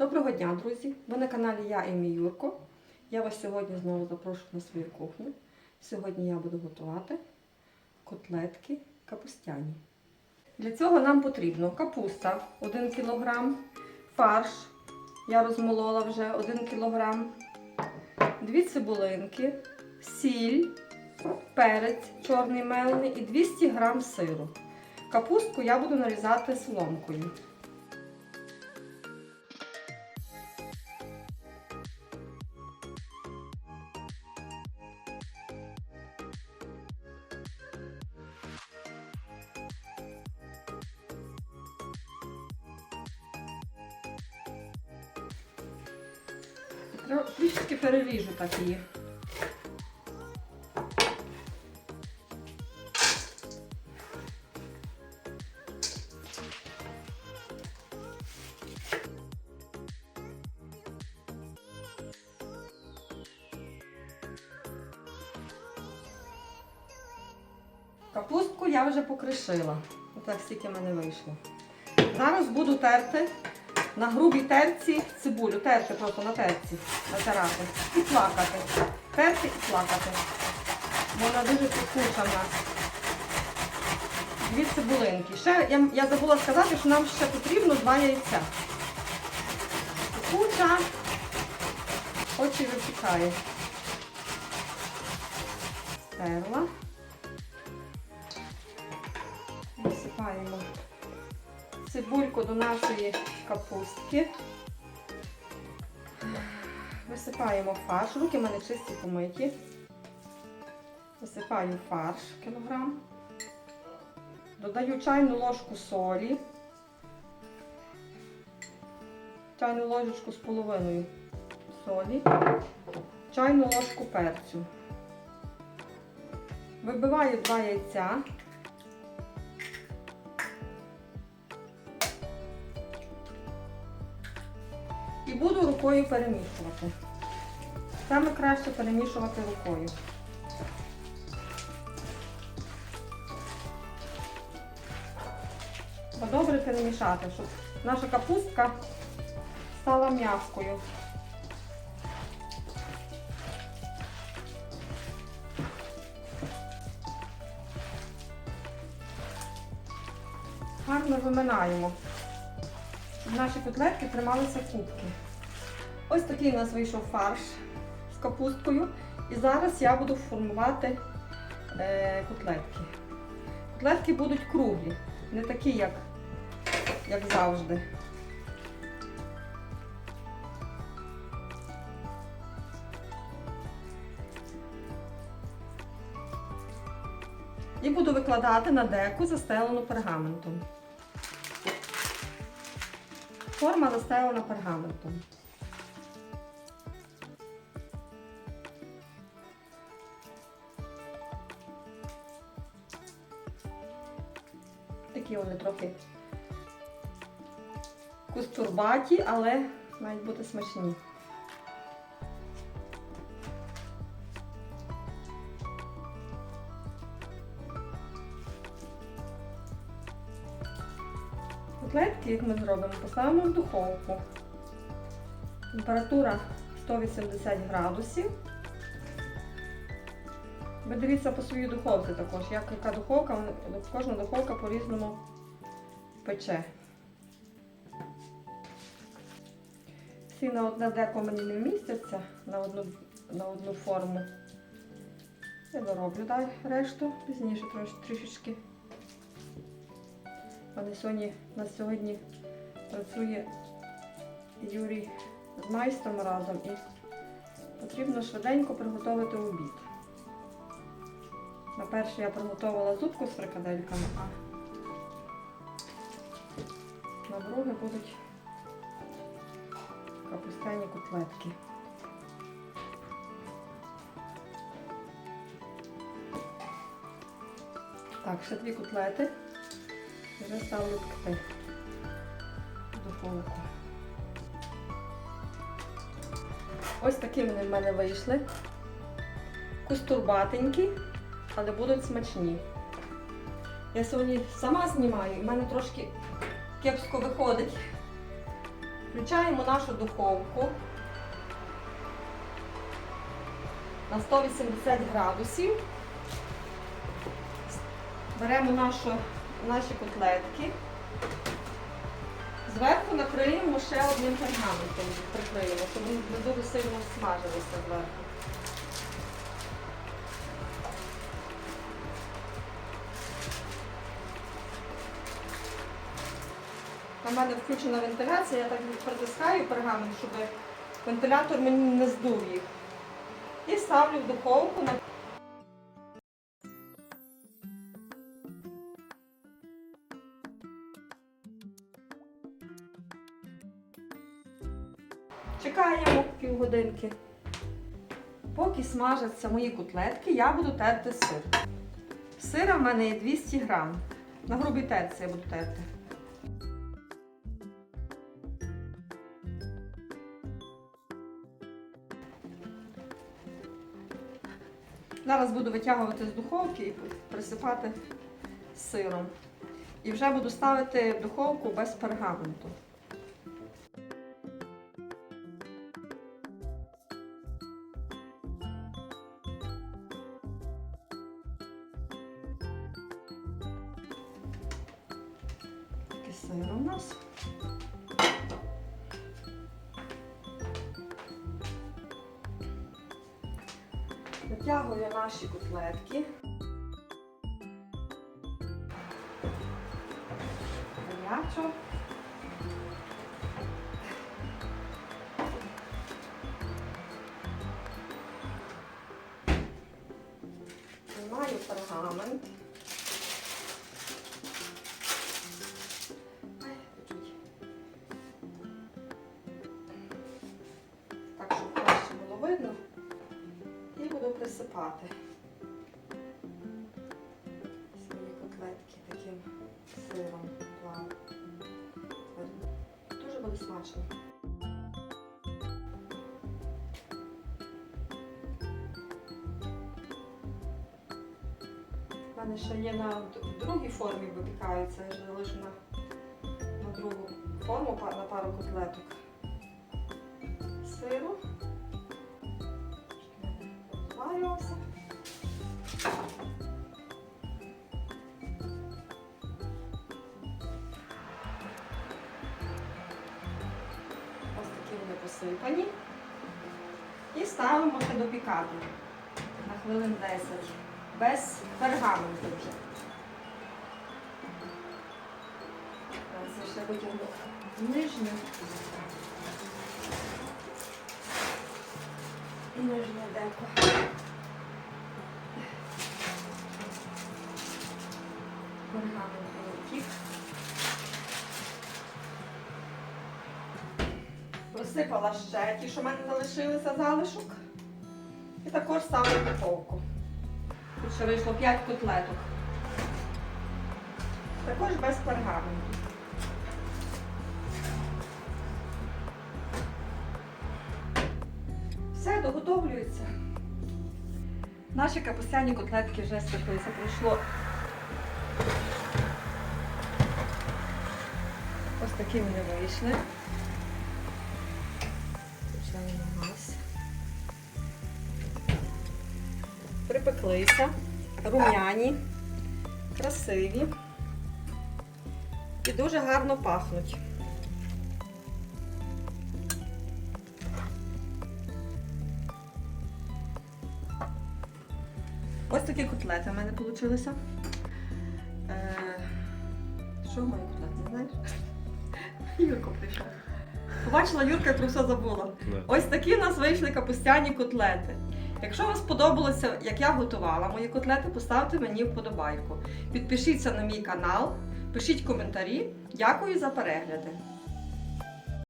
Доброго дня, друзі! Ви на каналі Я і мій Юрко. Я вас сьогодні знову запрошую на свою кухню. Сьогодні я буду готувати котлетки капустяні. Для цього нам потрібно капуста 1 кг, фарш, я розмолола вже 1 кг, 2 цибулинки, сіль, перець чорний мелений і 200 г сиру. Капустку я буду нарізати соломкою. Трішки переріжу так її. Капустку я вже покришила. Отак стільки в мене вийшло. Зараз буду терти на грубій терці цибулю. Терти просто на терці. Натирати. І плакати. Терти і плакати. Вона дуже підкуша в нас. Дві цибулинки. Ще я, я забула сказати, що нам ще потрібно два яйця. Куча. Очі випікає. Стерла. Висипаємо цибульку до нашої капустки. Висипаємо фарш. Руки в мене чисті помиті. Висипаю фарш кілограм. Додаю чайну ложку солі. Чайну ложечку з половиною солі. Чайну ложку перцю. Вибиваю два яйця. Буду рукою перемішувати. Саме краще перемішувати рукою. Бо добре перемішати, щоб наша капустка стала м'якою. Гарно виминаємо щоб наші котлетки трималися кубки. Ось такий у нас вийшов фарш з капусткою. І зараз я буду формувати е, котлетки. Котлетки будуть круглі, не такі, як, як завжди. І буду викладати на деку, застелену пергаментом. Форма застелена пергаментом. Такі вони трохи кустурбаті, але мають бути смачні. Котлетки, ми зробимо, поставимо в духовку. Температура 180 градусів. Ви дивіться по своїй духовці також, як яка духовка, кожна духовка по-різному пече. Всі на одне деко мені не вмістяться на одну, на одну форму. Я дороблю далі решту, пізніше трош, трішечки. Вони сьогодні, на сьогодні працює Юрій з майстром разом і потрібно швиденько приготувати обід. На перше я приготувала зубку з фрикадельками, а на друге будуть капустяні котлетки. Так, ще дві котлети. Вже ставлю пекти в духовку. Ось такі вони в мене вийшли. Кустурбатенькі, але будуть смачні. Я сьогодні сама знімаю і в мене трошки кепсько виходить. Включаємо нашу духовку на 180 градусів. Беремо нашу, наші котлетки. Зверху накриємо ще одним пергаментом, прикриємо, щоб вони не дуже сильно смажилися зверху. У мене включена вентиляція, я так притискаю пергамент, щоб вентилятор мені не здув їх. І ставлю в духовку Чекаємо півгодинки. Поки смажаться мої котлетки, я буду терти сир. Сира в мене є 200 грам. На грубій терці я буду терти. Зараз буду витягувати з духовки і присипати сиром. І вже буду ставити в духовку без пергаменту. Такий сир у нас. Витягую наші котлетки. Гарячо. Знімаю пергамент. Смачно. У мене ще є на другій формі випікаються, я ж залишу на, на другу форму на пару котлеток. Сиру. Розварювався. Посипані. І ставимо ще допікати на хвилин 10. Без пергаменту вже. Я ще витягну нижню. І нижнє деко. Пергамент полетів. Просипала ще ті, що в мене залишилися залишок. І також ставлю в духовку. Тут ще вийшло 5 котлеток. Також без пергаменту. Все, доготовлюється. Наші капустяні котлетки вже спеклися. Пройшло ось такі вони вийшли. Припеклися, рум'яні, красиві і дуже гарно пахнуть. Ось такі котлети в мене вийшли. Е, що мої котлети, знаєш? Юрко прийшов. Побачила Юрка про все забула. Ось такі у нас вийшли капустяні котлети. Якщо вам сподобалося, як я готувала мої котлети, поставте мені вподобайку. Підпишіться на мій канал, пишіть коментарі. Дякую за перегляди.